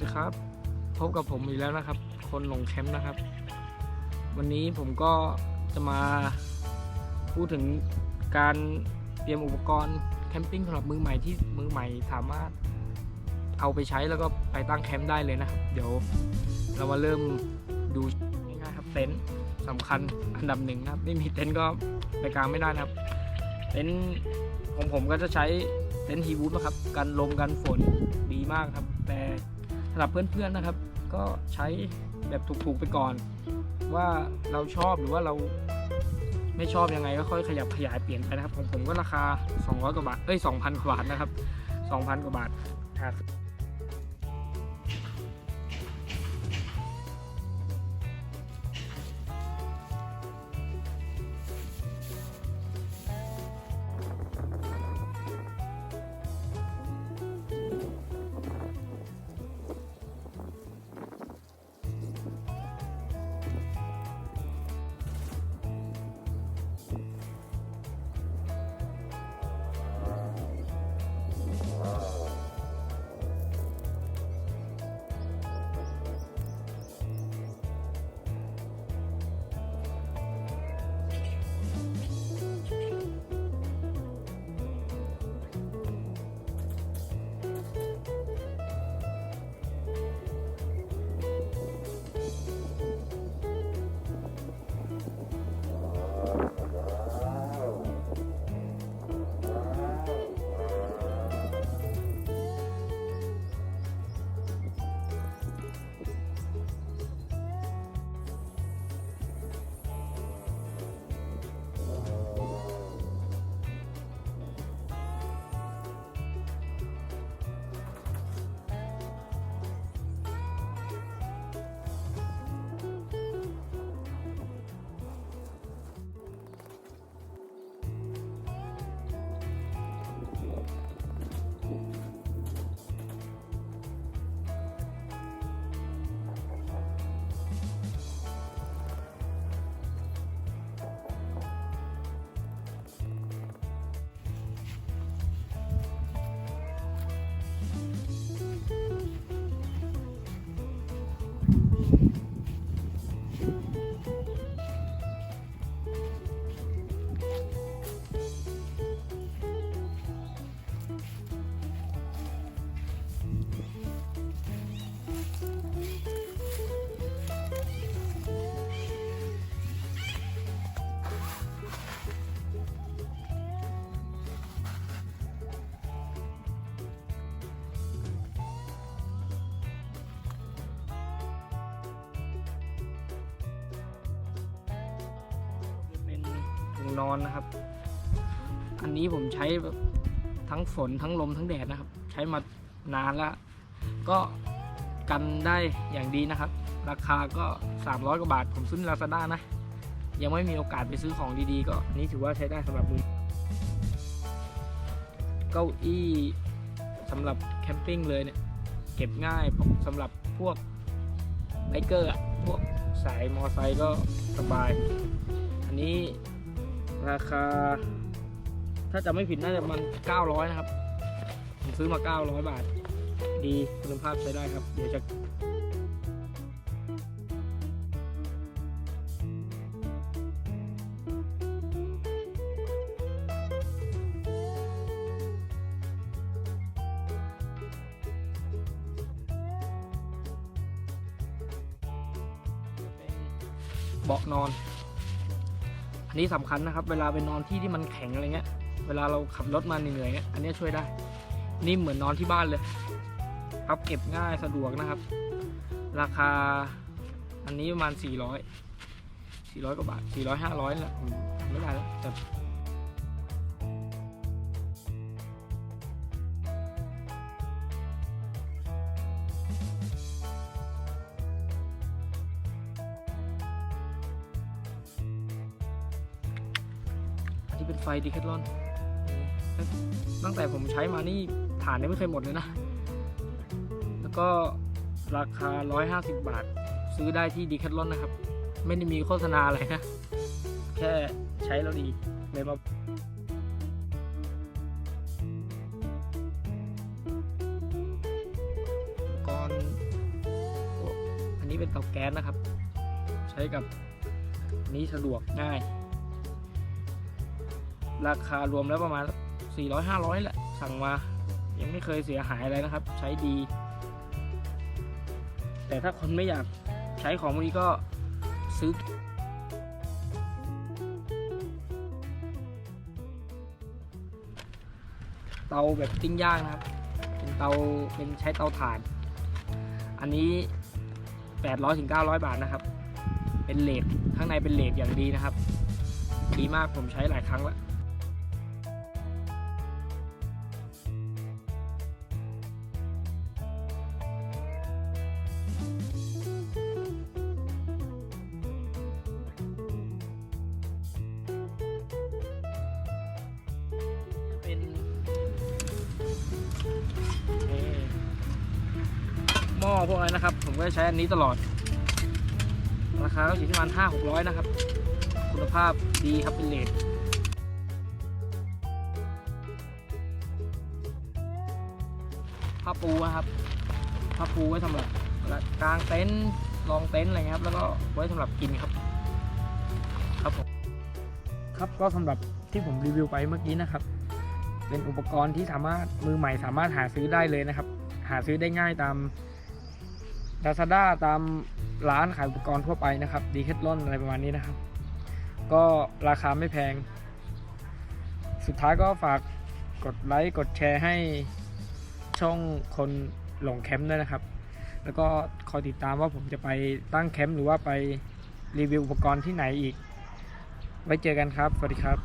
ดีครับ พบกับผมอีกแล้วนะครับ คนหลงแคมป์นะครับ วันนี้ผมก็จะมาพูดถึงการเตรียมอุปกรณ์แคมปิ้งสำหรับมือใหม่ที่มือใหม่สามารถเอาไปใช้แล้วก็ไปตั้งแคมป์ได้เลยนะครับ เดี๋ยวเรามาเริ่มดูง่ายๆครับเต็นท์สำคัญอันดับหนึ่งนะครับ ไม่มีเต็นท์ก็ไปกลางไม่ได้นะครับ เต็นท์ของผมก็จะใช้เต็นท์ฮีบูทนะครับ กันลมกันฝนดีมากครับ แต่ สำหรับเพื่อนๆนะครับ ก็ใช้แบบถูกๆไปก่อน ว่าเราชอบหรือว่าเราไม่ชอบยังไงก็ค่อยขยับขยายเปลี่ยนไปนะครับของผมก็ราคา 200 กว่าบาทเอ้ย2,000 กว่าบาทนะครับ 2,000 กว่าบาทครับ นอนนะครับ อันนี้ผมใช้ทั้งฝนทั้งลมทั้งแดดนะครับ ใช้มานานแล้ว ก็กันได้อย่างดีนะครับ ราคาก็ 300 กว่าบาท ผมซื้อลาซาด้านะ ยังไม่มีโอกาสไปซื้อของดีๆ ก็อันนี้ถือว่าใช้ได้สำหรับมือเก้าอี้สำหรับแคมปิ้งเลยเนี่ย เก็บง่ายสำหรับพวกไบเกอร์อะพวกสายมอไซค์ก็สบาย อันนี้ ราคา ถ้าจะไม่ผิดน่าจะมัน900 นะครับ ผมซื้อมา 900 บาท ดีคุณภาพใช้ได้ครับ เดี๋ยวจะเบาะนอน อันนี้สำคัญนะครับ เวลาไปนอนที่ที่มันแข็งอะไรเงี้ย เวลาเราขับรถมาเหนื่อยๆเงี้ย อันนี้ช่วยได้นิ่มเหมือนนอนที่บ้านเลย พับเก็บง่ายสะดวกนะครับ ราคา อันนี้ประมาณ 400 400กว่าบาท400 500แหละผมจำไม่ได้แล้วแต่ อันนี้เป็นไฟดีแคทลอนตั้งแต่ผมใช้มานี่ฐานยังไม่เคยหมดเลยนะ แล้วก็ราคา 150 บาท ซื้อได้ที่ดีแคทลอนนะครับ ไม่ได้มีโฆษณาอะไรนะ แค่ใช้แล้วดีเลยมาอุปกรณ์เป็นเตาแก๊สนะครับ ใช้กับนี้สะดวกง่าย ราคารวมแล้วประมาณ 400 500 แหละ สั่งมา ยังไม่เคยเสียหายอะไรนะครับ ใช้ดี แต่ถ้าคนไม่อยากใช้ของพวกนี้ก็ซื้อเตาแบบปิ้งย่างนะครับ เป็นเตา เป็นใช้เตาถ่าน อันนี้ 800ถึง900 บาทนะครับ เป็นเหลดข้างในเป็นเหลดอย่างดีนะครับ ดีมากผมใช้หลายครั้งแล้ว ม้อพวกนั้นนะครับ ผมก็จะใช้อันนี้ตลอด ราคาก็อยู่ที่ประมาณห้าหกร้อยนะครับ คุณภาพดีครับเป็นเลดผ้าปูนะครับผ้าปูไว้สำหรับกางเต็นท์รองเต็นท์อะไรเงี้ยครับ แล้วก็ไว้สำหรับกินครับ ครับผมครับก็สำหรับที่ผมรีวิวไปเมื่อกี้นะครับ เป็นอุปกรณ์ที่สามารถมือใหม่สามารถหาซื้อได้เลยนะครับ หาซื้อได้ง่ายตาม Lazada ตามร้านขายอุปกรณ์ทั่วไปนะครับ ดีแคทลอนอะไรประมาณนี้นะครับ ก็ราคาไม่แพง สุดท้ายก็ฝากกดไลค์กดแชร์ให้ช่องคนหลงแคมป์ด้วยนะครับ แล้วก็คอยติดตามว่าผมจะไปตั้งแคมป์หรือว่าไปรีวิวอุปกรณ์ที่ไหนอีก ไว้เจอกันครับ สวัสดีครับ